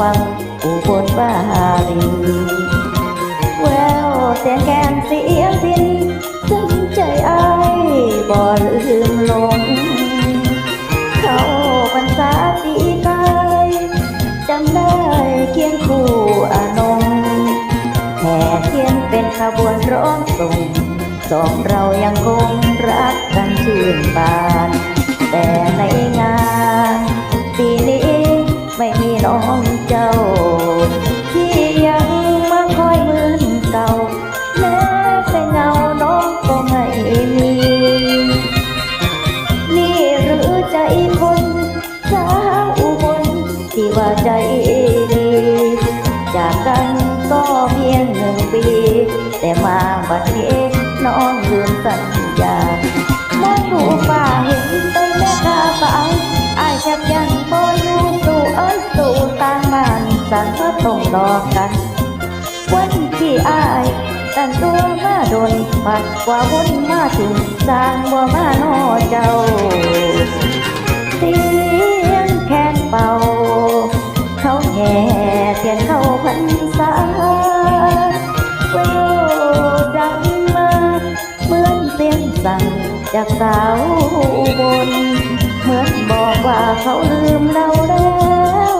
ฟังอุบลวารีแววเสียงแกนเสียงพินซึ้งใจอายบ่ลืมลง เขาพรรษาปีกายจำได้เคียงคู่อานงแห่เทียนเป็นขบวนร้องส่งสองเรายังคงรักกันชื่นบาน แต่ในงานปีนี้ ว่าใจดี จากกันก็เพียงหนึ่งปี แต่มาบัดนี้น้องลืมสัญญามองดูฟ้าเห็นไปแม่ตาไปอายแทบยังบ่อยู่สู่เอ้ยสู่ต่างบ้านต่งก็ต้องรอกัน วันที่อายตั้งตัวมาโดนปัดกว่าวนมาถึงสร้างบ่มานอเจ้า สั่งจากสาวบน เหมือนบอกว่าเขาลืมเราแล้ว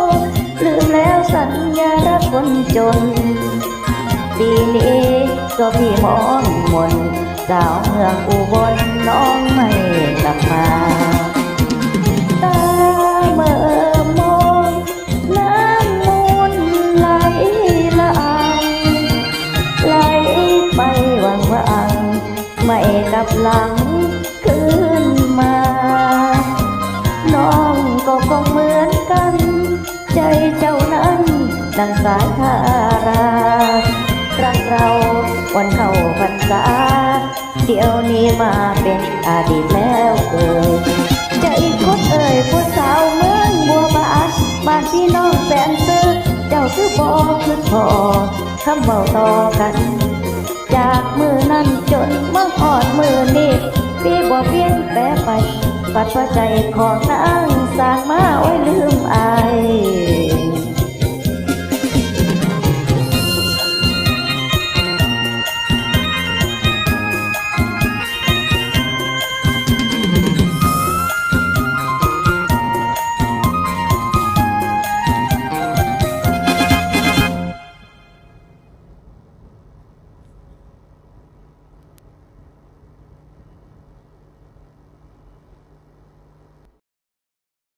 ลืมแล้วสัญญารักคนจน ปีนี้ก็พี่มองมนสาวเมืองอุบลน้องไม่กลับมาตาเมื่อมองน้ำมูลไหลละอังไหลไปวังวัง ไม่กลับหลังคืนมา น้องก็คงเหมือนกัน ใจเจ้านั้นดังสายทารารักเราวันเข้าพรรษา เดี๋ยวนี้มาเป็นอดีตแล้วเอ่ยใจคดเอ่ยผู้สาวเมืองบัวบานบ้านพี่น้องแสนซื้อเจ้าคือพอคือพอคำเบาต่อกัน จากมือ จนเมื่อหอดมือนี้พี่บ่เพียนแปรไปปัดว่าใจของนางสางมาไว้ลืมอาย